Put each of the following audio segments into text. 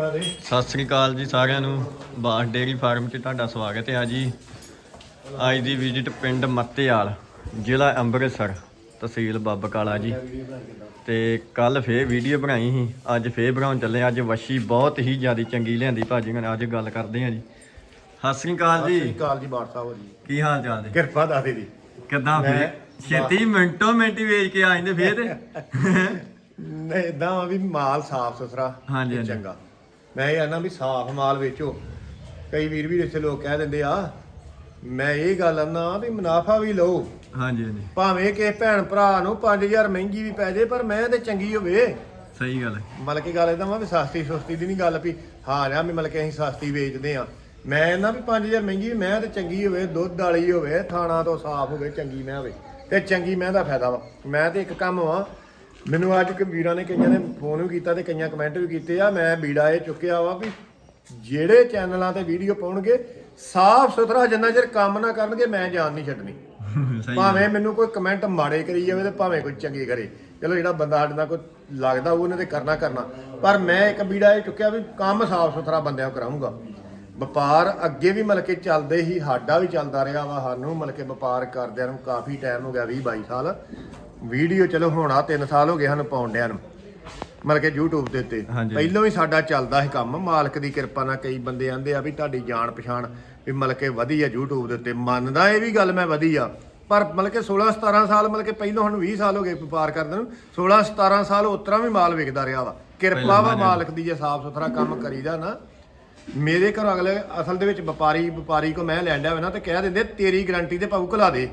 ਵਾ ਦੇ ਸਤਿ ਸ੍ਰੀ ਅਕਾਲ ਜੀ ਸਾਰਿਆਂ ਨੂੰ। ਬਾਸ ਡੇਅਰੀ ਫਾਰਮ 'ਚ ਤੁਹਾਡਾ ਸਵਾਗਤ ਹੈ ਜੀ। ਅੱਜ ਦੀ ਵਿਜ਼ਿਟ ਪਿੰਡ ਮੱਤੇਵਾਲ ਜ਼ਿਲ੍ਹਾ ਅੰਮ੍ਰਿਤਸਰ ਤਹਿਸੀਲ ਬੱਬਕਾਲਾ ਜੀ। ਤੇ ਕੱਲ ਫੇਰ ਵੀਡੀਓ ਬਣਾਈ ਸੀ। ਅੱਜ ਫੇਰ ਬਣਾਉਣ ਚੱਲੇ ਅੱਜ ਵਸ਼ੀ ਬਹੁਤ ਹੀ ਜ਼ਿਆਦਾ ਚੰਗੀ ਲਿਆਂਦੀ ਭਾਜੀ ਨਾਲ ਅੱਜ ਗੱਲ ਕਰਦੇ ਹਾਂ ਜੀ। ਸਤਿ ਸ੍ਰੀ ਅਕਾਲ ਸਤਿ ਸ੍ਰੀ ਜੀ ਅਕਾਲ ਜੀ ਬਾੜ ਸਾਹਿਬ ਜੀ। ਕੀ ਹਾਲ ਚਾਲ ਜੀ? ਕਿਰਪਾ ਦਾਦੇ ਦੀ। ਕਿੱਦਾਂ ਫੇਰ? ਛੇਤੀ ਮਿੰਟੋ ਮਿੰਟੀ ਵੇਚ ਕੇ ਆ ਜਾਂਦੇ ਫੇਰ। ਨਹੀਂ ਇਦਾਂ ਵੀ ਮਾਲ ਸਾਫ਼ ਸੁਥਰਾ ਹਾਂਜੀ। ਚੰਗਾ। ਮੈਂ ਇਹ ਆਨਾ ਵੀ ਸਾਫ਼ ਮਾਲ ਵੇਚੋ। ਕਈ ਵੀਰ ਵੀ ਇੱਥੇ ਲੋਕ ਕਹਿ ਦਿੰਦੇ ਆ ਮੈਂ ਇਹ ਗੱਲ ਆਨਾ ਵੀ ਮੁਨਾਫਾ ਵੀ ਲਓ। ਹਾਂਜੀ ਹਾਂਜੀ। ਭਾਵੇਂ ਕਿ ਭੈਣ ਭਰਾ ਨੂੰ 5000 ਮਹਿੰਗੀ ਵੀ ਪੈ ਜੇ ਪਰ ਮੈਂ ਤੇ ਚੰਗੀ ਹੋਵੇ। ਸਹੀ ਗੱਲ ਹੈ। ਮਤਲਬ ਕਿ ਗੱਲ ਇਦਾਂ ਵਾ ਵੀ ਸਸਤੀ ਸੁਸਤੀ ਦੀ ਨਹੀਂ ਗੱਲ ਵੀ ਹਾਂ ਰਿਆ ਵੀ ਮਤਲਬ ਕਿ ਅਸੀਂ ਸਸਤੀ ਵੇਚਦੇ ਆ ਮੈਂ ਨਾ ਵੀ 5000 ਮਹਿੰਗੀ ਮੈਂ ਤੇ ਚੰਗੀ ਹੋਵੇ ਦੁੱਧ ਵਾਲੀ ਹੋਵੇ ਥਾਣਾ ਤੋਂ ਸਾਫ਼ ਹੋਵੇ ਚੰਗੀ ਮੈਂ ਹੋਵੇ। ਤੇ ਚੰਗੀ ਮੈਂ ਦਾ ਫਾਇਦਾ ਵਾ। ਮੈਂ ਤੇ ਇੱਕ ਕੰਮ ਵਾ ਮੈਨੂੰ ਅੱਜ ਕਿ ਵੀਰਾਂ ਨੇ ਕਈਆਂ ਨੇ ਫੋਨ ਵੀ ਕੀਤਾ ਤੇ ਕਈਆਂ ਕਮੈਂਟ ਵੀ ਕੀਤੇ ਆ ਮੈਂ ਬੀੜਾ ਇਹ ਚੁੱਕਿਆ ਵਾ ਵੀ ਜਿਹੜੇ ਚੈਨਲਾਂ ਤੇ ਵੀਡੀਓ ਪਾਉਣਗੇ ਸਾਫ਼ ਸੁਥਰਾ ਜਿੰਨਾ ਚਿਰ ਕੰਮ ਨਾ ਕਰਨਗੇ ਮੈਂ ਜਾਨ ਨਹੀਂ ਛੱਡਣੀ। ਸਹੀ ਭਾਵੇਂ ਮੈਨੂੰ ਕੋਈ ਕਮੈਂਟ ਮਾੜੇ ਕਰੀ ਜਾਵੇ ਤੇ ਭਾਵੇਂ ਕੋਈ ਚੰਗੇ ਕਰੇ। ਚਲੋ ਜਿਹੜਾ ਬੰਦਾ ਸਾਡੇ ਨਾਲ ਕੋਈ ਲੱਗਦਾ ਉਹਨੇ ਤੇ ਕਰਨਾ ਕਰਨਾ। ਪਰ ਮੈਂ ਇੱਕ ਬੀੜਾ ਇਹ ਚੁੱਕਿਆ ਵੀ ਕੰਮ ਸਾਫ਼ ਸੁਥਰਾ ਬੰਦਿਆਂ ਕਰਾਉਂਗਾ ਵਪਾਰ ਅੱਗੇ ਵੀ ਮਤਲਬ ਕਿ ਚੱਲਦੇ ਹੀ ਸਾਡਾ ਵੀ ਚੱਲਦਾ ਰਿਹਾ ਵਾ ਸਾਨੂੰ ਮਤਲਬ ਕਿ ਵਪਾਰ ਕਰਦਿਆਂ ਨੂੰ ਕਾਫੀ ਟਾਈਮ ਹੋ ਗਿਆ 20 22 ਸਾਲ। ਵੀਡੀਓ ਚਲੋ ਹੋਣਾ 3 ਸਾਲ ਹੋ ਗਏ ਸਾਨੂੰ ਪਾਉਂਦਿਆਂ ਨੂੰ। ਮਤਲਬ ਕਿ YouTube ਦੇ ਉੱਤੇ। ਹਾਂਜੀ। ਪਹਿਲਾਂ ਵੀ ਸਾਡਾ ਚੱਲਦਾ ਸੀ ਕੰਮ। ਮਾਲਕ ਦੀ ਕਿਰਪਾ ਨਾਲ ਕਈ ਬੰਦੇ ਆਂਦੇ ਆ ਵੀ ਤੁਹਾਡੀ ਜਾਣ ਪਛਾਣ ਵੀ ਮਤਲਬ ਕਿ ਵਧੀਆ YouTube ਦੇ ਉੱਤੇ। ਮੰਨਦਾ ਇਹ ਵੀ ਗੱਲ ਮੈਂ ਵਧੀਆ। ਪਰ ਮਤਲਬ ਕਿ 16 17 ਸਾਲ ਮਤਲਬ ਕਿ ਪਹਿਲਾਂ ਸਾਨੂੰ 20 ਸਾਲ ਹੋ ਗਏ ਵਪਾਰ ਕਰਦੇ ਨੂੰ। 16 17 ਸਾਲ ਉਤਰਾ ਵੀ ਮਾਲ ਵਿਕਦਾ ਰਿਹਾ ਵਾ। ਕਿਰਪਾ ਵਾ ਮਾਲਕ ਦੀ ਜੇ ਸਾਫ਼ ਸੁਥਰਾ ਕੰਮ ਕਰੀਦਾ ਨਾ। ਮੇਰੇ ਘਰ ਅਗਲੇ ਅਸਲ ਦੇ ਵਿੱਚ ਵਪਾਰੀ ਵਪਾਰੀ ਕੋ ਮੈਂ ਲੈਂਦਾ ਹੋਵੇ ਨਾ ਤੇ ਕਹਿ ਦਿੰਦੇ ਤੇਰੀ ਗਾਰੰਟੀ ਤੇ ਪਾਉ ਘਲਾ ਦੇ।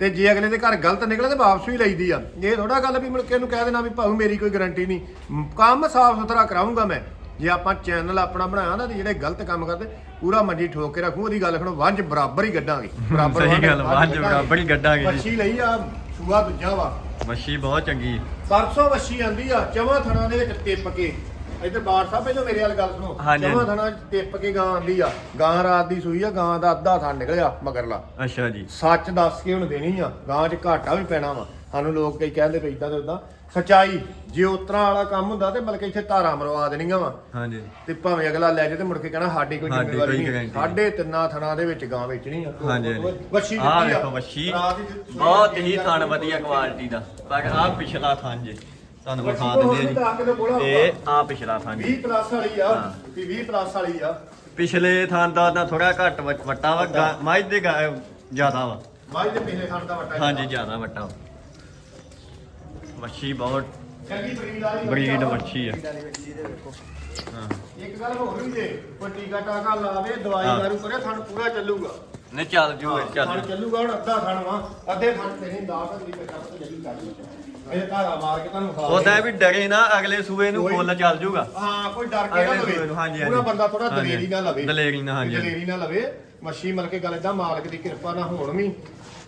ਤੇ ਜੇ ਅਗਲੇ ਦੇ ਘਰ ਗਲਤ ਨਿਕਲੇ ਤੇ ਵਾਪਸ ਵੀ ਲਈਦੀ ਆ। ਇਹ ਥੋੜਾ ਗੱਲ ਵੀ ਮੁੜ ਕੇ ਇਹਨੂੰ ਕਹਿ ਦੇਣਾ ਵੀ ਭਾਉ ਮੇਰੀ ਕੋਈ ਗਾਰੰਟੀ ਨਹੀਂ। ਕੰਮ ਸਾਫ਼ ਸੁਥਰਾ ਕਰਾਉਂਗਾ ਮੈਂ। ਜੇ ਆਪਾਂ ਚੈਨਲ ਆਪਣਾ ਬਣਾਇਆ ਨਾ ਤੇ ਜਿਹੜੇ ਗਲਤ ਕੰਮ ਕਰਦੇ ਪੂਰਾ ਮੰਡੀ ਠੋਕ ਕੇ ਰੱਖੂ ਉਹਦੀ ਗੱਲ ਖਣੋ ਵੰਜ ਬਰਾਬਰ ਹੀ ਗੱਡਾਂਗੇ। ਬਰਾਬਰ ਸਹੀ ਗੱਲ, ਵੰਜ। ਬਰਾਬਰ ਹੀ ਗੱਡਾਂਗੇ ਜੀ। ਵੱਛੀ ਲਈ ਆ ਸੂਆ ਦੂਜਾ ਵਾ। ਵਸ਼ੀ ਬਹੁਤ ਚੰਗੀ। ਪਰਸੋਂ ਵੱਛੀ ਆਂਦੀ ਆ ਚਵਾਂ ਥਣਾ ਦੇ ਵਿੱਚ ਟਿੱਪ ਕੇ। ਇੱਧਰ ਬਾੜ ਸਾਹਿਬ ਪਹਿਲਾਂ ਮੇਰੇ ਵਾਲ ਗੱਲ ਸੁਣੋ। ਹਾਂਜੀ। ਥਣਾ ਟਿੱਪ ਕੇ ਗਾਂ ਆਂਦੀ ਆ। ਗਾਂ ਰਾਤ ਦੀ ਸੂਈ ਆ ਗਾਂ ਦਾ ਅੱਧਾ ਥਣ ਨਿਕਲਿਆ ਮਗਰਲਾ। ਅੱਛਾ ਜੀ। ਸੱਚ ਦੱਸ ਕੇ ਹੁਣ ਦੇਣੀ ਆ। ਗਾਂ 'ਚ ਘਾਟਾ ਵੀ ਪੈਣਾ ਵਾ। ਸਾਨੂੰ ਲੋਕ ਕਈ ਕਹਿੰਦੇ ਵੀ ਇਦਾਂ ਤੇ ਉਦਾਂ ਸਚਾਈ ਜੇ ਉਤਰਾ ਵਾਲਾ ਕੰਮ ਹੁੰਦਾ ਤੇ ਬਲਕਿ ਇੱਥੇ ਧਾਰਾਂ ਮਰਵਾ ਦੇਣੀਆਂ ਵਾ। ਹਾਂਜੀ। ਤੇ ਭਾਵੇਂ ਅਗਲਾ ਲੈ ਜੇ ਤੇ ਮੁੜ ਕੇ ਕਹਿਣਾ ਸਾਡੀ ਕੋਈ ਸਾਡੀ ਜ਼ਿੰਮੇਵਾਰੀ ਕੋਈ ਨਹੀਂ। guarantee ਸਾਡੇ ਤਿੰਨਾਂ ਥਣਾਂ ਦੇ ਵਿੱਚ ਗਾਂ ਵੇਚਣੀ ਆ। ਹਾਂਜੀ, ਹਾਂਜੀ। ਵੱਛੀ ਆਹ ਦਿੱਤੀ ਆ। ਵੇਖੋ ਵੱਛੀ। ਰਾਤ ਦੀ ਸੂਈ ਬਹੁਤ ਹੀ ਆ। ਥਣ ਵਧੀਆ ਕੁਆਲਿਟੀ ਦਾ। ਪਰ ਆਹ ਪਿਛਲਾ ਥਣ ਜੇ। ਤੁਹਾਨੂੰ ਵਿਖਾ ਤੋਂ ਦਿੰਦੇ ਆ ਜੀ। ਇਹ ਆਹ ਪਿਛਲਾ ਥਣ 20 ਜੀ ਪਲੱਸ ਵਾਲੀ ਆ ਹਾਂ। ਵੀ 20 ਪਲੱਸ ਵਾਲੀ ਆ। ਪਿਛਲੇ ਥਣ ਦਾ ਤਾਂ ਥੋੜਾ ਘੱਟ ਵ- ਵੱਟਾ ਵਾ ਗਾਂ- ਮੱਝ ਦੇ ਗਾਂ- ਜ਼ਿਆਦਾ ਵਾ। ਮਾਈ ਦੇ ਪਿਛਲੇ ਖਾਣ ਦਾ ਵੱਟਾ ਹਾਂਜੀ ਜ਼ਿਆਦਾ ਵੱਟਾ ਵਾ। ਵੱਛੀ ਬਹੁਤ ਚੰਗੀ ਬਰੀਡ ਵਾਲੀ ਬਰੀਡ। ਵੱਛੀ ਆ। ਹਾਂ। ਇੱਕ ਗੱਲ ਹੋਰ ਵੀ ਜੇ ਕੋਈ ਟੀਕਾ ਟਾਕਾ ਲਾਵੇ ਦਵਾਈ ਹਾਂ। ਦਾਰੂ ਕਰੇ ਥਣ ਪੂਰਾ ਚੱਲੂਗਾ। ਨਹੀਂ ਚੱਲ ਜੂ ਥਣ ਚੱਲ ਚੱਲੂਗਾ ਹੁਣ ਅੱਧਾ ਥਣ ਵਾ। ਅੱਧੇ ਥਣ ਤੇ ਨਹੀਂ 10 ਤਰੀਕੇ ਤੱਕ ਤੇ ਜਲਦੀ ਕਰ ਇਹ ਧਾਰਾ ਮਾਰ ਕੇ ਤੁਹਾਨੂੰ ਖਾ ਉਹਦਾ ਵੀ ਡਰੇ ਨਾ ਅਗਲੇ ਸੂਏ ਨੂੰ ਕੋਈ- ਫੁੱਲ ਚੱਲ ਜੂਗਾ। ਹਾਂ ਕੋਈ ਡਰ ਕੇ ਨਾ ਅਗਲੇ ਸੂਏ ਲਵੇ ਨੂੰ, ਹਾਂਜੀ, ਪੂਰਾ ਹਾਂਜੀ। ਬੰਦਾ ਥੋੜਾ ਹਾਂਜੀ, ਦਲੇਰੀ ਨਾ ਲਵੇ। ਦਲੇਰੀ ਨਾਲ, ਹਾਂਜੀ, ਦਲੇਰੀ ਨਾ ਲਵੇ। ਮੱਛੀ ਮਲ ਕੇ ਗੱਲ ਇਦਾਂ ਮਾਲਕ ਦੀ ਕਿਰਪਾ ਨਾਲ ਹੋਣ ਵੀ।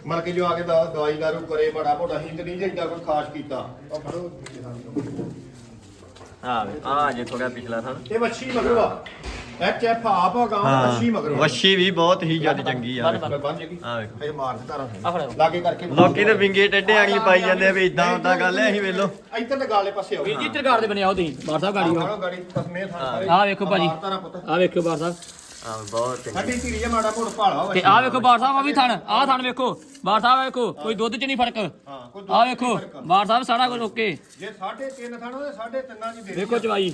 ਮਲ ਕੇ ਜੋ ਆ ਕੇ ਦਾ- ਦਵਾਈ ਦਾਰੂ ਕਰੇ ਬੜਾ ਮੋਟਾ ਹਿੰਦ ਨਹੀਂ ਜਿੱਦਾਂ ਕੋਈ ਖਾਸ ਕੀਤਾ। ਉਹ ਫੜੋ ਆ ਆ ਜੇ ਥੋੜਾ ਪਿਛਲਾ ਥਣ ਇਹ ਮੱਛੀ ਮਗਰਵਾ ਐਚ ਐਫ ਆਪ ਆ ਗਾਂ ਮੱਛੀ ਮਗਰਵਾ ਵੱਛੀ ਵੀ ਬਹੁਤ ਹੀ ਜ਼ਿਆਦਾ ਚੰਗੀ ਆ। ਜੇਗੀ ਆ ਵੇਖੋ। ਇਹ ਮਾਰ ਧਾਰਾ ਲਾਗੇ ਕਰਕੇ ਲੋਕੀ ਤੇ ਵਿੰਗੇ ਟੱਡੇ ਆਣੀ ਪਾਈ ਜਾਂਦੇ ਆ ਵੀ ਇਦਾਂ ਉਦਾਂ ਗੱਲ ਐ ਅਸੀਂ ਵੇਲੋ। ਇੱਧਰ ਦੇ ਗਾਲੇ ਪਾਸੇ ਆਓ ਵੀਰ ਜੀ ਤਰਗਾੜ ਦੇ ਬਣਿਆ ਉਹ ਤੁਸੀਂ ਬਾਰ ਸਾਹਿਬ ਗਾੜੀ ਆਹ ਗਾੜੀ ਤਸਮੇ ਥਾਂ ਆਹ ਵੇਖੋ ਭਾਜੀ। ਧਾਰਾ ਪੁੱਤ। ਆ ਵੇਖੋ ਬਾਰ ਸਾਹਿਬ। ਆ ਬਹੁਤ ਚੰਗੀ। ਸਾਡੀ ਧੀਰੀ ਆ ਮਾੜਾ ਮੋੜ ਭਾਲਾ ਤੇ ਆ ਵੇਖੋ ਬਾਰ ਸਾਹਿਬ ਆ ਵੀ ਥਣ। ਆ ਥਣ ਵੇਖੋ। ਬਾਰ ਸਾਹਿਬ ਵੇਖੋ। ਕੋਈ ਦੁੱਧ ਚ ਨਹੀਂ ਫ਼ਰਕ। ਹਾਂ ਕੋਈ ਆ ਵੇਖੋ। ਬਾਰ ਸਾਹਿਬ ਸਾਰਾ ਕੁਝ ਓਕੇ। ਜੇ ਸਾਢੇ ਤਿੰਨ ਥਾਣਾ ਤੇ ਸਾਢੇ ਤਿੰਨਾਂ ਦੀ ਦੇ ਵੇਖੋ ਚਵਾਈ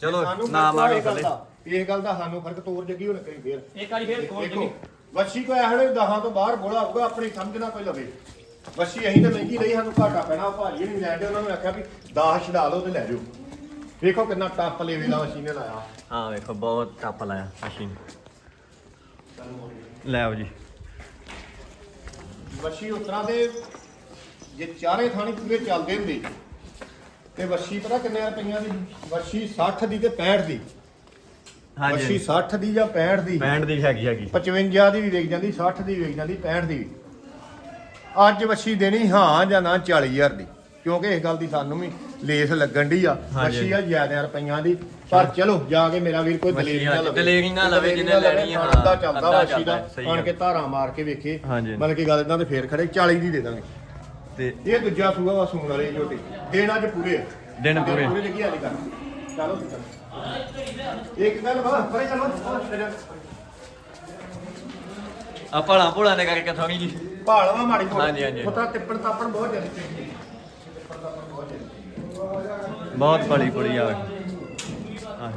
ਚਲੋ ਸਾਨੂੰ ਨਾ ਫ਼ਰਕ ਮਾਰੋ ਇਹ ਗੱਲ ਥੱਲੇ। ਦਾ- ਇਹ ਗੱਲ ਦਾ ਸਾਨੂੰ ਫ਼ਰਕ ਤੋਰ ਜੱਗੀ ਹੁਣ ਕਰੀ ਫੇਰ। ਇੱਕ ਵਾਰੀ ਫੇਰ ਖੋਲ ਦੇਖੋ ਵੱਛੀ ਕੋ ਇਹੜੇ ਦਹਾਂ ਤੋਂ ਬਾਹਰ ਬੋਲਾ ਹੋਊਗਾ ਆਪਣੀ ਸਮਝ ਨਾ ਕੋਈ ਲਵੇ। ਵੱਛੀ ਅਸੀਂ ਤਾਂ ਮਹਿੰਗੀ ਲਈ ਸਾਨੂੰ ਘਾਟਾ ਪੈਣਾ ਉਹ ਭਾਜੀ ਨਹੀਂ ਲੈਂਦੇ ਉਹਨਾਂ ਨੂੰ ਆਖਿਆ ਵੀ 10 ਛਡਾ ਲਓ ਤੇ ਲੈ ਜਾਓ। ਵੇਖੋ ਕਿੰਨਾ ਟੱਪ ਲੈਵੇ ਦਾ ਵੱਛੀ ਨੇ ਲਾਇਆ। ਆ ਵੇਖੋ ਬਹੁਤ ਟੱਪ ਲਾਇਆ ਮਸ਼ੀਨ ਲੈ ਆਓ ਜੀ। ਵੱਛੀ ਉਤਰਾ ਦੇ ਜੇ ਚਾਰੇ ਥਾਣੀ ਪੂਰੇ ਚੱਲਦੇ ਹੁੰਦੇ ਤੇ ਵੱਛੀ ਪਤਾ ਕਿੰਨੇ ਰੁਪਈਆਂ ਦੀ? ਵੱਛੀ 60 ਦੀ ਤੇ 65 ਦੀ। ਵੱਛੀ ਹਾਂਜੀ। 60 ਦੀ ਜਾਂ 65 ਦੀ? 65 ਦੀ ਹੈਗੀ ਹੈਗੀ। 55 ਦੀ ਵੀ ਵਿਕ ਜਾਂਦੀ 60 ਦੀ ਵੀ ਵਿਕ ਜਾਂਦੀ 65 ਦੀ। ਵੀ ਅੱਜ ਵੱਛੀ ਦੇਣੀ ਹਾਂ ਜਾਂ ਨਾ 40000 ਦੀ। ਕਿਉਂਕਿ ਇਸ ਗੱਲ ਦੀ ਸਾਨੂੰ ਵੀ ਲੇਸ ਲੱਗਣ ਦੀ ਆ। ਹਾਂਜੀ। ਵੱਛੀ ਆ ਜ਼ਿਆਦਾ ਰੁਪਈਆਂ ਦੀ। ਪਰ ਚਲੋ। ਜਾ ਕੇ ਮੇਰਾ ਵੀਰ ਕੋਈ ਵੱਛੀ ਦਲੇਰੀ ਨਾ ਲਵੇ। ਦਲੇਰੀ ਨਾ ਲਵੇ, ਦਲੇਰੀ ਜਿਹਨੇ ਨਾ ਲਵੇ, ਲੈਣੀ ਆ, ਖਾਣ ਦਾ ਚੱਲਦਾ ਅੱਧਾ ਵੱਛੀ ਦਾ। ਚੱਲਦਾ, ਸਹੀ ਆਣ ਕੇ। ਧਾਰਾਂ ਮਾਰ ਕੇ ਵੇਖੇ। ਹਾਂਜੀ। ਮਤਲਬ ਕਿ ਗੱਲ ਇਦਾਂ ਤੇ ਫੇਰ ਖੜੇ 40 ਦੀ ਦੇ ਦਾਂਗੇ। ਤੇ ਇਹ ਦੂਜਾ ਸੂਆ ਵਾ ਸੂਣ ਵਾਲੀ ਝੋਟੀ ਦਿਨ ਅੱਜ ਪੂਰੇ ਆ। ਦਿਨ ਪੂਰੇ। ਪੂਰੇ ਲੱਗੀ ਹਾਲੇ ਕਰ ਚਲੋ ਇੱਕ ਗੱਲ ਵਾ ਪਰੇ ਚਲੋ। ਆ ਭਲਾ ਭੁਲਾ ਨੇ ਕਰਕੇ ਥੋੜੀ ਜੀ? ਭਾਲਵਾ ਮਾੜੀ ਮੋਟੀ। ਹਾਂਜੀ, ਹਾਂਜੀ। ਪੁੱਤਰਾ ਟਿੱਪਣ ਤਾਪਣ ਬਹੁਤ ਚਾਹੀਦੀ ਬਹੁਤ ਬੜੀ ਕੁੜੀ ਆ ਹਾਂ।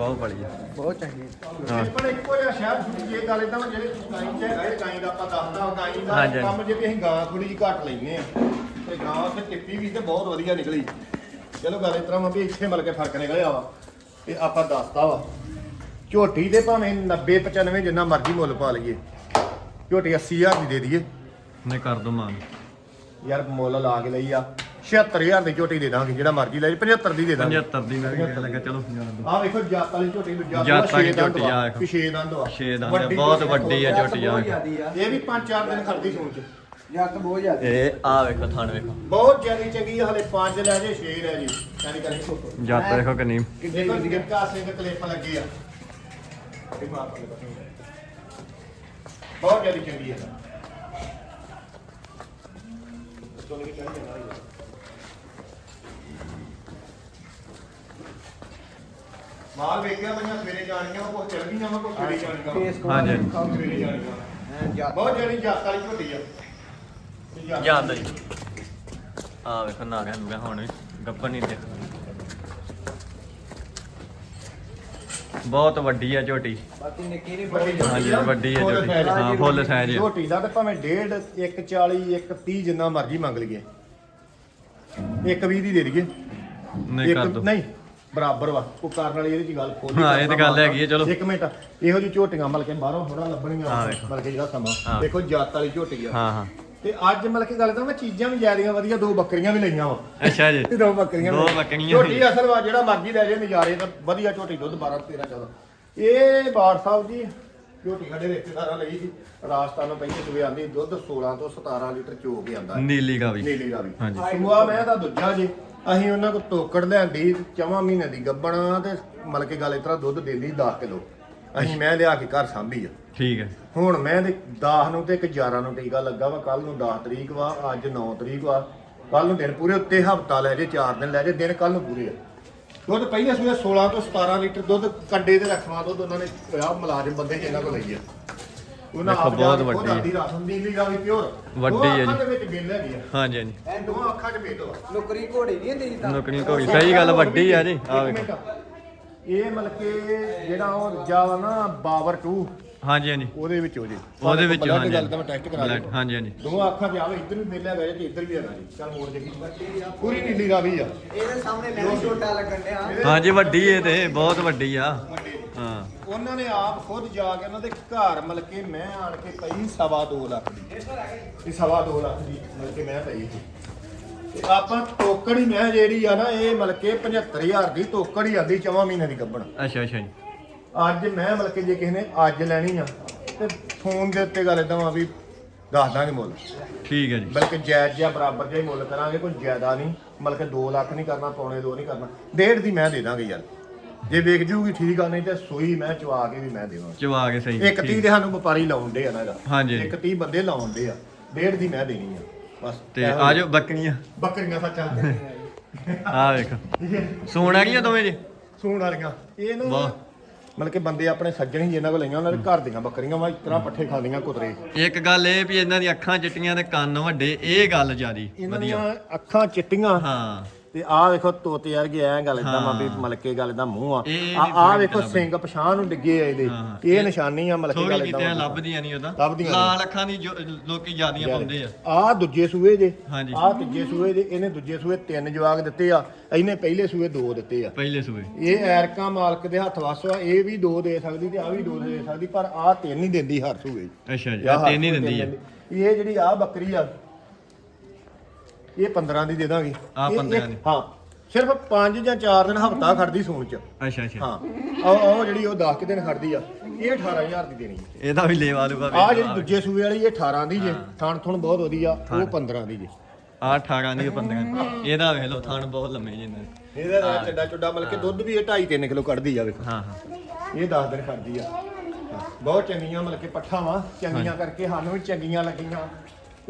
ਬਹੁਤ ਬੜੀ ਆ ਬਹੁਤ ਚੰਗੀ ਹਾਂ। ਪਰ ਇੱਕੋ ਜਿਹਾ ਸ਼ਹਿਰ ਛੁੱਟੀ ਜੇ ਗੱਲ ਇਦਾਂ ਜਿਹੜੇ ਗਾਈ ਚ ਹੈਗਾ ਗਾਈ ਦਾ ਆਪਾਂ ਦੱਸਦਾ ਗਾਈ ਦਾ ਹਾਂਜੀ। ਕੰਮ ਜੇ ਵੀ ਅਸੀਂ ਗਾਂ ਥੋੜੀ ਜਿਹੀ ਘੱਟ ਲੈਨੇ ਆ। ਤੇ ਗਾਂ ਉੱਥੇ ਟਿੱਪੀ ਵੀ ਤੇ ਬਹੁਤ ਵਧੀਆ ਨਿਕਲੀ। ਚਲੋ ਗੱਲ ਇਸ ਤਰ੍ਹਾਂ ਵਾ ਵੀ ਇੱਥੇ ਮਿਲ ਕੇ ਫ਼ਰਕ ਨਿਕਲਿਆ ਵਾ ਤੇ ਆਪਾਂ ਦੱਸਦਾ ਵਾ। ਝੋਟੀ ਦੇ ਭਾਵੇਂ 90 95 ਜਿੰਨਾ ਮਰਜ਼ੀ ਮੁੱਲ ਪਾ ਲਈਏ। ਝੋਟੀ 80000 ਦੀ ਦੇ ਦਈਏ। ਨੇ ਕਰ ਦੋ ਮਾਨ ਯਾਰ ਮੁੱਲ ਲਾ ਕੇ ਲਈ ਆ। 76000 ਦੀ ਝੋਟੀ ਦੇ ਦਾਂਗੇ ਜਿਹੜਾ ਮਰਜ਼ੀ ਲੈ ਜੀ 75 ਦੀ ਦੇ ਦਾਂਗੇ। 75 ਦੀ ਮੈਂ ਵੀ ਕਹਿਣ ਲੱਗਾ ਚਲੋ ਦੋ ਆਹ ਵੇਖੋ ਜਾਤ ਵਾਲੀ ਝੋਟੀ ਜਾਤ ਜਾਤ ਵਾਲੀ ਛੇ ਦੰਦ ਝੋਟੀ ਆ ਵਾ, ਵੇਖੋ। ਵੀ ਛੇ ਦੰਦ ਵਾ। ਛੇ ਦੰਦ ਆ, ਵੱਡੀ ਬਹੁਤ ਵੱਡੀ ਆ। ਝੋਟੀ ਆ ਬਹੁਤ ਜ਼ਿਆਦੀ ਆ ਇਹ ਵੀ 5-4 ਦਿਨ ਖੜਦੀ ਸੂਣ ਚ। ਜੱਟ ਬਹੁਤ ਜ਼ਿਆਦੀ। ਇਹ ਆ ਵੇਖੋ ਥਣ ਵੇਖੋ। ਬਹੁਤ ਜਿਆਦੀ ਚੰਗੀ ਆ, ਹਲੇ 5 ਲੈ ਜੇ 6 ਲੈ ਜੇ। ਯਾਨੀ ਕਰਕੇ ਜੱਟ ਵੇਖੋ ਕਿੰਨੀ। ਦੇਖੋ ਨਿੱਕਾ ਸਿੰਘ ਕਲੇਪ ਲੱਗੇ ਆ। ਇਹ ਬਹੁਤ ਜਿਆਦੀ ਚੰਗੀ ਆ। ਸੋਨੇ ਕੀ ਚਾਹੀਦੀ ਨਾ ਮਾਲ ਵੇਖਿਆ ਮੈਂ ਸਵੇਰੇ ਜਾਣੀਆਂ ਮੈਂ ਕੁਝ ਚੱਲ ਗਈਆਂ ਮੈਂ ਕੁਝ ਸਵੇਰੇ ਜਾਣੀਆਂ ਹਾਂਜੀ। ਕੰਮ ਸਵੇਰੇ ਜਾਣੀਆਂ ਬਹੁਤ ਜਿਹੜੀ ਜਾਤ ਵਾਲੀ ਝੋਟੀ ਆ। ਇਹ ਜਾਤ- ਜਾਂਦਾ ਜੀ ਆ ਵੇਖੋ ਨਾ ਗਿਆ ਮੈਂ ਹੁਣ ਵੀ ਗੱਪਰ ਨਹੀਂ ਦੇਖ। ਬਹੁਤ ਵੱਡੀ ਆ ਝੋਟੀ। ਬਾਕੀ ਨਿੱਕੀ ਨਹੀਂ ਵੱਡੀ ਹਾਂਜੀ ਵੱਡੀ ਆ ਝੋਟੀ। ਹਾਂ ਫੁੱਲ ਸਾਈਜ਼ ਆ ਝੋਟੀ ਦਾ ਤਾਂ ਭਾਵੇਂ 1.5 140 130 ਜਿੰਨਾ ਮਰਜ਼ੀ ਮੰਗ ਲਈਏ। ਇੱਕ 20 ਦੀ ਦੇ ਦਈਏ। ਨਹੀਂ ਕਰ ਇੱਕ ਦੋ। ਨਹੀਂ ਬਰਾਬਰ ਵਾ। ਕੋ ਕਰਨ ਵਾਲੀ ਇਹਦੀ ਚ ਗੱਲ ਖੋਲ ਹਾਂ, ਇਹ ਤਾਂ ਗੱਲ ਹੈਗੀ ਹੈ, ਚਲੋ। ਇੱਕ ਮਿੰਟ। ਇਹੋ ਜਿਹੀ ਝੋਟੀਆਂ ਮਲ ਕੇ ਬਾਹਰੋਂ ਥੋੜਾ ਲੱਭਣੀਆਂ ਹਾਂ, ਵੇਖੋ। ਮਲ ਕੇ ਜਿਹੜਾ ਸਮਾਂ। ਦੇਖੋ ਜਾਤ ਵਾਲੀ ਝੋਟੀ ਆ। ਹਾਂ ਹਾਂ। ਤੇ ਅੱਜ ਮਲ ਕੇ ਗੱਲ ਤਾਂ ਮੈਂ ਚੀਜ਼ਾਂ ਵੀ ਜ਼ਿਆਦੀਆਂ ਵਧੀਆ ਦੋ ਬੱਕਰੀਆਂ ਵੀ ਲਈਆਂ ਵਾ। ਅੱਛਾ ਜੀ। ਦੋ ਬੱਕਰੀਆਂ ਦੋ। ਬੱਕਰੀਆਂ। ਝੋਟੀ। ਅਸਲ ਵਾ ਜਿਹੜਾ ਮਰਜ਼ੀ ਲੈ ਜੇ ਨਜ਼ਾਰੇ ਤਾਂ ਵਧੀਆ ਝੋਟੀ ਦੁੱਧ 12 13 14 ਇਹ ਬਾੜ ਸਾਹਿਬ ਜੀ ਝੋਟੀ ਸਾਡੇ ਰਿਸ਼ਤੇਦਾਰਾਂ ਲਈ ਸੀ ਰਾਜਸਥਾਨ ਨੂੰ ਪਹਿਲੇ ਸੂਏ ਆਂਦੀ ਦੁੱਧ 16 ਤੋਂ 17 ਲੀਟਰ ਚੋ ਕੇ ਆਂਦਾ ਨੀਲੀ ਕਾ ਵੀ ਨੀਲੀ ਦਾ ਵੀ ਹਾਂਜੀ। ਸੂਆ ਮੈਂ ਤਾਂ ਦੂਜਾ ਜੀ। ਅਸੀਂ ਉਹਨਾਂ ਕੋਲ ਤੋਕੜ ਲਿਆਂਦੀ ਚਵਾਂ ਮਹੀਨੇ ਦੀ ਗੱਬਣਾ ਤੇ ਮਲ ਕੇ ਗੱਲ ਇਸ ਤਰ੍ਹਾਂ ਦੁੱਧ ਦਿੰਦੀ 10 ਕਿਲੋ। ਅਸੀਂ ਮੈਂ ਲਿਆ ਕੇ ਘਰ ਸਾਂਭੀ ਆ। ਠੀਕ ਹੈ। ਹੁਣ ਮੈਂ ਤੇ 10 ਨੂੰ ਤੇ ਇੱਕ 11 ਨੂੰ ਟੀਕਾ ਲੱਗਾ ਵਾ ਕੱਲ ਨੂੰ 10 ਤਰੀਕ ਵਾ ਅੱਜ 9 ਤਰੀਕ ਵਾ। ਕੱਲ ਨੂੰ ਦਿਨ ਪੂਰੇ ਉੱਤੇ ਹਫਤਾ ਲੈ ਜੇ 4 ਦਿਨ ਲੈ ਜੇ ਦਿਨ ਕੱਲ ਨੂੰ ਪੂਰੇ ਆ। ਦੁੱਧ ਪਹਿਲੇ ਸੂਏ 16 ਤੋਂ 17 ਲੀਟਰ ਦੁੱਧ ਕੱਡੇ ਤੇ ਰੱਖਵਾ ਦੁੱਧ ਉਹਨਾਂ ਨੇ ਆ ਮੁਲਾਜ਼ਮ ਬੰਦੇ ਜਿਹਨਾਂ ਕੋਲ ਲਈ ਆ। ਉਹਨਾਂ ਦੇਖੋ, ਆਪ ਜਾ ਬਹੁਤ ਵੱਡੀ ਆਂਦੀ ਰਾਸ਼ਨ ਨੀਲੀ ਦਾ ਵੀ ਪਿਓਰ। ਵੱਡੀ ਹੈ ਜੀ। ਅੱਖਾਂ ਦੇ ਵਿੱਚ ਬਿੱਲ ਹੈਗੀ ਆ। ਹਾਂਜੀ ਹਾਂਜੀ। ਇਹ ਦੋਹਾਂ ਅੱਖਾਂ 'ਚ ਬਿੱਲ ਵਾ ਨੌਕਰੀ ਘੋੜੀ ਨਹੀਂ ਹੁੰਦੀ ਤਾਂ ਨੁਕਣੀ ਕੋਈ ਸਹੀ ਗੱਲ ਵੱਡੀ ਆ ਜੀ। ਆ ਇੱਕ ਵੇਖੋ। ਮਿੰਟ। ਇਹ ਮਤਲਬ ਕਿ ਜਿਹੜਾ ਉਹ ਰੱਜਾ ਵਾ ਨਾ ਬਾਵਰ 2 ਹਾਂਜੀ ਹਾਂਜੀ। ਉਹਦੇ ਵਿੱਚ ਹੋ ਜੇ। ਉਹਦੇ ਵਿੱਚ ਹਾਂਜੀ। ਗੱਲ ਤਾਂ ਮੈਂ ਟੈਸਟ ਕਰਾ ਬਲੱਡ, ਲਿਆ ਹਾਂਜੀ ਹਾਂਜੀ। ਦੋਵਾਂ ਅੱਖਾਂ 'ਚ ਆਵੇ ਇੱਧਰ ਵੀ ਹੈਗਾ ਜੀ ਤੇ ਇੱਧਰ ਵੀ ਹੈਗਾ ਜੀ। ਚੱਲ ਮੋੜ ਜਗੀ ਪੂਰੀ ਨੀਲੀ ਦਾ ਵੀ ਆ। ਇਹਦੇ ਸਾਹਮਣੇ ਮੈਂ ਛੋਟਾ ਲੱਗਣ ਡਿਆ। ਹਾਂਜੀ ਵੱਡੀ ਇਹ ਤੇ ਬਹੁਤ ਵੱਡੀ ਆ। ਹਾਂ। ਉਹਨਾਂ ਨੇ ਆਪ ਖੁਦ ਜਾ ਕੇ ਉਹਨਾਂ ਦੇ ਘਰ ਮਤਲਬ ਕਿ ਮੈਂ ਆਣ ਕੇ ਪਈ ਸਵਾ ਦੋ ਲੱਖ ਦੀ। ਇਹ ਸਵਾ ਦੋ ਲੱਖ ਦੀ ਮਤਲਬ ਕਿ ਮੈਂ ਪਈ ਸੀ। ਤੇ ਆਪਾਂ ਟੋਕੜ ਹੀ ਮੈਂ ਜਿਹੜੀ ਆ ਨਾ ਇਹ ਮਤਲਬ ਕਿ 75000 ਦੀ ਟੋਕੜ ਹੀ ਆਂਦੀ ਚਵਾਂ ਮਹੀਨੇ ਦੀ ਗੱਬਣ ਅੱਛਾ ਅੱਛਾ ਜੀ। ਅੱਜ ਮੈਂ ਮਤਲਬ ਕਿ ਜੇ ਕਿਸੇ ਨੇ ਅੱਜ ਲੈਣੀ ਆ ਤੇ ਫੋਨ ਦੇ ਉੱਤੇ ਗੱਲ ਇਦਾਂ ਆ ਵੀ ਦੱਸ ਦਾਂਗੇ ਮੁੱਲ। ਠੀਕ ਹੈ ਜੀ। ਬਲਕਿ ਜਾਇਜ਼ ਜਿਹਾ ਬਰਾਬਰ ਜਿਹਾ ਹੀ ਮੁੱਲ ਕਰਾਂਗੇ ਕੋਈ ਜ਼ਿਆਦਾ ਨਹੀਂ ਮਤਲਬ ਕਿ 2 ਲੱਖ ਨਹੀਂ ਕਰਨਾ ਪੌਣੇ 2 ਨਹੀਂ ਕਰਨਾ। ਡੇਢ ਦੀ ਮੈਂ ਦੇ ਦਾਂਗੇ ਯਾਰ। ਜੇ ਵੇਖ ਜੂਗੀ ਠੀਕ ਆ ਨਹੀਂ ਤੇ ਸੂਈ ਮੈਂ ਚਵਾ ਕੇ ਵੀ ਮੈਂ ਦੇਵਾਂਗਾ ਚਵਾ ਕੇ ਸਹੀ ਇੱਕ 30 ਠੀਕ। ਦੇ ਸਾਨੂੰ ਵਪਾਰੀ ਲਾਉਂਦੇ ਆ ਨਾ ਇਹਦਾ ਹਾਂਜੀ। ਇੱਕ 30 ਬੰਦੇ ਲਾਉਂਦੇ ਆ। ਡੇਢ ਦੀ ਮੈਂ ਦੇਣੀ ਆ। ਬਸ ਤੇ ਇਹੋ ਆਜੋ ਬੱਕਰੀਆਂ। ਬੱਕਰੀਆਂ ਸੱਚਾ। ਆ ਵੇਖੋ। ਸੂਣ ਵਾਲੀਆਂ ਦੋਵੇਂ ਜੀ? ਸੂਣ ਵਾਲੀਆਂ। ਇਹ ਨਾ ਵਾਹ। ਮਤਲਬ ਕਿ ਬੰਦੇ ਆਪਣੇ ਸੱਜਣ ਹੀ ਇਹਨਾਂ ਕੋਲ ਲਈਆਂ ਉਹਨਾਂ ਦੇ ਘਰ ਦੀਆਂ ਬੱਕਰੀਆਂ ਵਾ ਇਸ ਤਰ੍ਹਾਂ ਪੱਠੇ ਖਾਂਦੀਆਂ ਕੁਤਰੇ। ਇੱਕ ਗੱਲ ਇਹ ਵੀ ਇਹਨਾਂ ਦੀਆਂ ਅੱਖਾਂ ਚਿੱਟੀਆਂ ਤੇ ਕੰਨ ਵੱਡੇ ਇਹ ਗੱਲ ਜਿਆਦੀ ਇਹਨਾਂ ਵਧੀਆ। ਦੀਆਂ ਅੱਖਾਂ ਚਿੱਟੀਆਂ। ਹਾਂ। ਤੇ ਆਹ ਵੇਖੋ ਤੋਤੇ ਵਰਗੇ ਐ ਗੱਲ ਇਦਾਂ ਮਾ ਵੀ। ਮਲਕੇ ਗੱਲ ਦਾ ਮੂੰਹ ਆ। ਇਹ ਆ ਇਹਦੀ ਆਹ ਵੇਖੋ ਸਿੰਘ ਪਛਾਣ ਨੂੰ ਡਿੱਗੇ ਆ ਇਹਦੇ। ਇਹ ਨਿਸ਼ਾਨੀ ਆ ਮਲਕੇ ਥੋੜੀ ਗੱਲ ਕਿਤੇ ਇਦਾਂ ਲੱਭਦੀਆਂ ਨਹੀਂ ਉਹਦਾ। ਲੱਭਦੀਆਂ ਲਾਲ ਅੱਖਾਂ ਦੀ ਜੋ- ਲੋਕੀ ਜਿਆਦੀਆਂ ਪਾਉਂਦੇ ਆ। ਆ ਦੂਜੇ ਸੂਏ ਜੇ। ਹਾਂਜੀ। ਆ ਤੀਜੇ ਸੂਏ ਜੇ। ਇਹਨੇ ਦੂਜੇ ਸੂਏ ਤਿੰਨ ਜਵਾਗ ਦਿੱਤੇ ਆ। ਇਹਨੇ ਪਹਿਲੇ ਸੂਏ ਦੋ ਦਿੱਤੇ ਆ। ਪਹਿਲੇ ਸੂਏ। ਇਹ ਐਰਕਾ ਮਾਲਕ ਦੇ ਹੱਥ ਵੱਸ ਆ। ਇਹ ਵੀ ਦੋ ਦੇ ਸਕਦੀ ਤੇ ਆ ਵੀ ਦੋ ਦੇ ਸਕਦੀ ਪਰ ਆ ਤਿੰਨ ਹੀ ਦਿੰਦੀ ਹਰ ਸੂਏ ਅੱਛਾ ਜੀ ਆਹ ਆਹ ਤਿੰਨ ਹੀ ਦਿੰਦੀ ਆ। ਇਹ ਜਿਹੜੀ ਆ ਬੱਕਰੀ ਆ ਇਹ 15 ਦੀ ਦੇ ਦਾਂਗੇ। ਆਹ ਇਹ- 15 ਇਹ- ਦੀ। ਹਾਂ ਸਿਰਫ 5 ਜਾਂ 4 ਦਿਨ ਹਫਤਾ ਖੜਦੀ ਸੂਣ ਚ। ਅੱਛਾ ਅੱਛਾ। ਹਾਂ ਉਹ ਉਹ ਜਿਹੜੀ ਉਹ 10 ਕੁ ਦਿਨ ਖੜਦੀ ਆ ਇਹ 18000 ਦੀ ਦੇਣੀ ਇਹਦਾ ਵੀ ਲੇਵਾ ਲੂਗਾ ਆ ਜਿਹੜੀ ਦੂਜੇ ਸੂਏ ਵਾਲੀ ਇਹ 18 ਦੀ ਜੇ। ਥਣ ਥਣ ਬਹੁਤ ਵਧੀਆ ਉਹ 15 ਦੀ ਜੇ। ਆ 18 ਦੀ 15 ਇਹਦਾ ਵੇਖ ਲਓ ਥਣ ਬਹੁਤ ਲੰਮੇ ਜਿੰਨੇ ਇਹਦਾ। ਤਾਂ ਚੱਡਾ ਚੁੱਡਾ ਮਤਲਬ ਕਿ ਦੁੱਧ ਵੀ ਇਹ 2.5 3 ਕਿਲੋ ਕੱਢਦੀ ਆ ਵੇਖੋ। ਹਾਂ ਹਾਂ। ਇਹ 10 ਦਿਨ ਖੜਦੀ ਆ। ਬਹੁਤ ਚੰਗੀਆਂ ਮਤਲਬ ਕਿ ਪੱਠਾ ਵਾ। ਚੰਗੀਆਂ ਕਰਕੇ ਸਾਨੂੰ ਵੀ ਚੰਗੀਆਂ ਲੱਗੀਆਂ।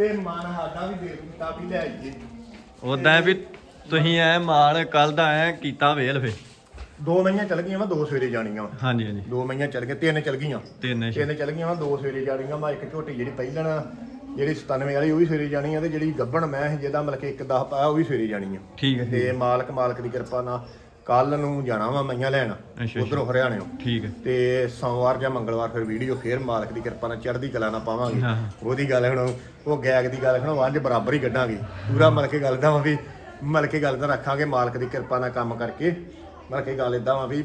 ਤੇ ਮਨ ਸਾਡਾ ਵੀ ਦੇ ਦਿੱਤਾ ਵੀ ਲੈ ਆਈਏ। ਉਦਾਂ ਵੀ ਤੁਸੀਂ ਐ ਮਾਲ ਕੱਲ ਦਾ ਐ ਕੀਤਾ ਵੇਲ ਫੇ। ਦੋ ਮਈਆਂ ਚੱਲ ਗਈਆਂ ਵਾ ਦੋ ਸਵੇਰੇ ਜਾਣੀਆਂ ਵਾ। ਹਾਂਜੀ ਹਾਂਜੀ। ਦੋ ਮਈਆਂ ਚੱਲ ਗਈਆਂ ਤਿੰਨ ਚੱਲ ਗਈਆਂ। ਤਿੰਨ ਛੇ। ਤਿੰਨ ਚੱਲ ਗਈਆਂ ਵਾ ਦੋ ਸਵੇਰੇ ਜਾਣੀਆਂ ਵਾ ਇੱਕ ਝੋਟੀ ਜਿਹੜੀ ਪਹਿਲਣ ਜਿਹੜੀ 97 ਵਾਲੀ ਉਹ ਵੀ ਸਵੇਰੇ ਜਾਣੀ ਆ ਤੇ ਜਿਹੜੀ ਗੱਬਣ ਮੈਂ ਸੀ ਜਿਹਦਾ ਮਤਲਬ ਕਿ ਇੱਕ 10 ਪਾਇਆ ਉਹ ਵੀ ਸਵੇਰੇ ਜਾਣੀ ਆ। ਠੀਕ ਹੈ ਤੇ ਮਾਲਕ ਮਾਲਕ ਦੀ ਕਿਰਪਾ ਨਾਲ ਕੱਲ ਨੂੰ ਜਾਣਾ ਵਾ ਮਈਆਂ ਲੈਣ ਅੱਛਾ। ਉਧਰੋਂ ਹਰਿਆਣਿਓਂ ਠੀਕ ਹੈ। ਤੇ ਸੋਮਵਾਰ ਜਾਂ ਮੰਗਲਵਾਰ ਫਿਰ ਵੀਡੀਓ ਫੇਰ ਮਾਲਕ ਦੀ ਕਿਰਪਾ ਨਾਲ ਚੜ੍ਹਦੀ ਕਲਾ ਨਾਲ ਪਾਵਾਂਗੇ। ਹਾਂ। ਉਹਦੀ ਗੱਲ ਹੁਣ ਉਹ ਗੈਗ ਦੀ ਗੱਲ ਹੁਣ ਅੱਜ ਬਰਾਬਰ ਹੀ ਕੱਢਾਂਗੇ। ਪੂਰਾ ਮਤਲਬ ਕਿ ਗੱਲ ਦਾ ਵਾ ਵੀ ਮਤਲਬ ਕਿ ਗੱਲ ਦਾ ਰੱਖਾਂਗੇ ਮਾਲਕ ਦੀ ਕਿਰਪਾ ਨਾਲ ਕੰਮ ਕਰਕੇ। ਮਤਲਬ ਕਿ ਗੱਲ ਇਦਾਂ ਵਾ ਵੀ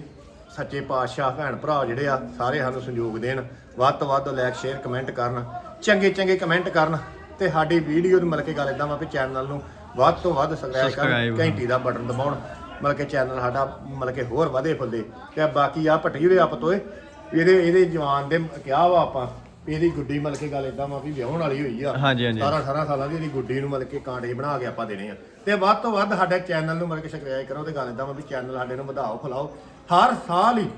ਸੱਚੇ ਪਾਤਸ਼ਾਹ ਭੈਣ ਭਰਾ ਜਿਹੜੇ ਆ ਸਾਰੇ ਸਾਨੂੰ ਸੰਯੋਗ ਦੇਣ। ਵੱਧ ਤੋਂ ਵੱਧ ਲਾਈਕ ਸ਼ੇਅਰ ਕਮੈਂਟ ਕਰਨ। ਚੰਗੇ ਚੰਗੇ ਕਮੈਂਟ ਕਰਨ। ਤੇ ਸਾਡੀ ਵੀਡੀਓ ਨੂੰ ਮਤਲਬ ਕਿ ਗੱਲ ਇਦਾਂ ਵਾ ਵੀ ਚੈਨਲ ਨੂੰ ਵੱਧ ਤੋਂ ਵੱਧ ਸਬਸਕ੍ਰਾਈਬ Subscribe, ਕਰਨ। ਘੰਟੀ ਦਾ ਬਟਨ ਦਬਾਉਣ। ਮਤਲਬ ਕਿ ਚੈਨਲ ਸਾਡਾ ਮਤਲਬ ਕਿ ਹੋਰ ਵਧੇ ਫੁੱਲੇ ਤੇ ਬਾਕੀ ਆ ਭੱਟੀ ਦੇ ਆਪ ਤੋਏ ਇਹਦੇ ਇਹਦੇ ਜਵਾਨ ਦੇ ਕਿਹਾ ਵਾ ਆਪਾਂ ਇਹਦੀ ਗੁੱਡੀ ਮਤਲਬ ਕਿ ਗੱਲ ਇਦਾਂ ਵਾ ਵੀ ਵਿਆਹਣ ਵਾਲੀ ਹੋਈ ਆ। ਹਾਂਜੀ, ਹਾਂਜੀ। 17 18 ਸਾਲਾਂ ਦੀ ਇਹਦੀ ਗੁੱਡੀ ਨੂੰ ਮਤਲਬ ਕਿ ਕਾਂਟੇ ਬਣਾ ਕੇ ਆਪਾਂ ਦੇਣੇ ਆ। ਤੇ ਵੱਧ ਤੋਂ ਵੱਧ ਸਾਡੇ ਚੈਨਲ ਨੂੰ ਮਤਲਬ ਕਿ ਸਬਸਕ੍ਰਾਈਬ ਕਰੋ ਤੇ ਗੱਲ ਇਦਾਂ ਵਾ ਵੀ ਚੈਨਲ ਸਾਡੇ ਨੂੰ ਵਧਾਓ ਫਲਾਓ। ਹਰ ਸਾਲ ਹੀ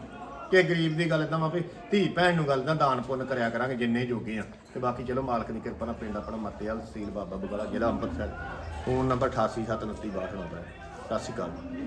ਕਿ ਗਰੀਬ ਦੀ ਗੱਲ ਇਦਾਂ ਵਾ ਵੀ ਧੀ ਭੈਣ ਨੂੰ ਗੱਲ ਦਾ ਦਾਨ ਪੁੰਨ ਕਰਿਆ ਕਰਾਂਗੇ ਜਿੰਨੇ ਜੋਗੇ ਆ। ਤੇ ਬਾਕੀ ਚਲੋ ਮਾਲਕ ਦੀ ਕਿਰਪਾ ਨਾਲ ਪਿੰਡ ਆਪਣਾ ਮੱਤੇਵਾਲ ਤਹਿਸੀਲ ਬਾਬਾ ਬੁਗਲਾ ਜ਼ਿਲ੍ਹਾ ਅੰਮ੍ਰਿਤਸਰ। ਫੋਨ ਨੰਬਰ 88793262 ਸਤਿ ਸ਼੍ਰੀ ਅਕਾਲ।